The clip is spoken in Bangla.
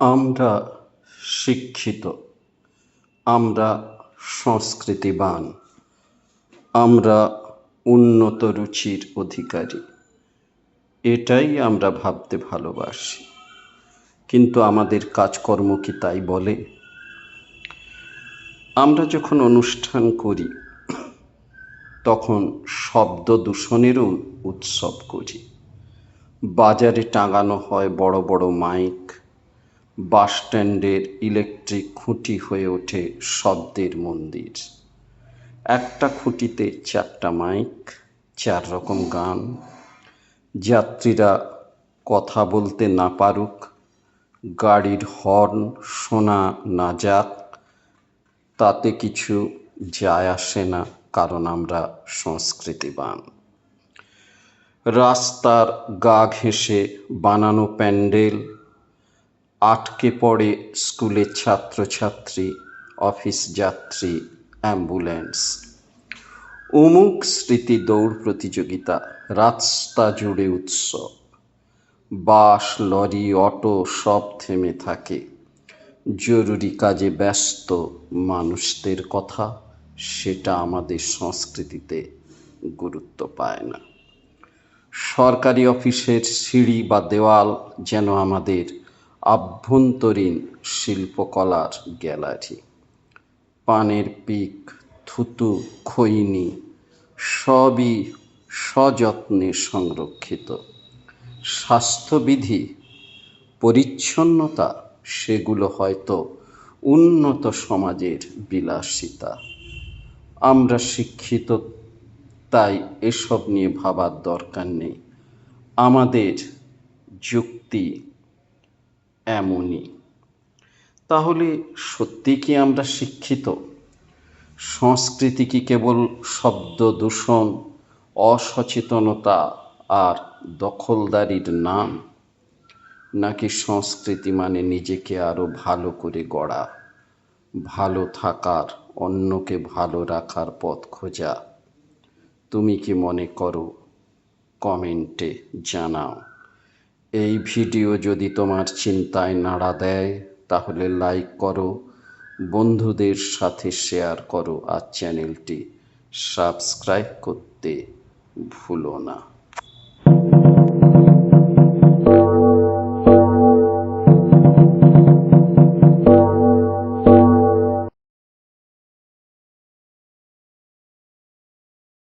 আমরা শিক্ষিত, আমরা সংস্কৃতিবান, আমরা উন্নত রুচির অধিকারী। এটাই আমরা ভাবতে ভালোবাসি। কিন্তু আমাদের কাজকর্ম কি তাই বলে? আমরা যখন অনুষ্ঠান করি, তখন শব্দ দূষণেরও উৎসব করি। বাজারে টাঙানো হয় বড় বড় মাইক। বাস স্ট্যান্ডের ইলেকট্রিক খুঁটি হয়ে ওঠে শব্দের মন্দির। একটা খুঁটিতে চারটা মাইক, চার রকম গান। যাত্রীরা কথা বলতে না পারুক, গাড়ির হর্ন শোনা না যাক, তাতে কিছু যায় আসে না, কারণ আমরা সংস্কৃতিবান। রাস্তার গা ঘেঁষে বানানো প্যান্ডেল আটকে পড়ে স্কুলের ছাত্রছাত্রী, অফিস যাত্রী, অ্যাম্বুলেন্স। অমুক স্মৃতি দৌড় প্রতিযোগিতা, রাস্তা জুড়ে উৎসব। বাস, লরি, অটো সব থেমে থাকে। জরুরি কাজে ব্যস্ত মানুষদের কথা সেটা আমাদের সংস্কৃতিতে গুরুত্ব পায় না। সরকারি অফিসের সিঁড়ি বা দেওয়াল যেন আমাদের আভ্যন্তরীণ শিল্পকলার গ্যালারি। পানের পিক, থুতু, খৈনি সবই সযত্নে সংরক্ষিত। স্বাস্থ্যবিধি, পরিচ্ছন্নতা, সেগুলো হয়তো উন্নত সমাজের বিলাসিতা। আমরা শিক্ষিত, তাই এসব নিয়ে ভাবার দরকার নেই। আমাদের যুক্তি এমনই। তাহলে সত্যি কি আমরা শিক্ষিত? সংস্কৃতি কি কেবল শব্দ দূষণ, অসচেতনতা আর দখলদারির নাম? নাকি সংস্কৃতি মানে নিজেকে আরও ভালো করে গড়া, ভালো থাকার, অন্যকে ভালো রাখার পথ খোঁজা? তুমি কি মনে করো? কমেন্টে জানাও। এই ভিডিও যদি তোমার চিন্তায় নাড়া দেয়, তাহলে লাইক করো, বন্ধুদের সাথে শেয়ার করো আর চ্যানেলটি সাবস্ক্রাইব করতে ভুলো না।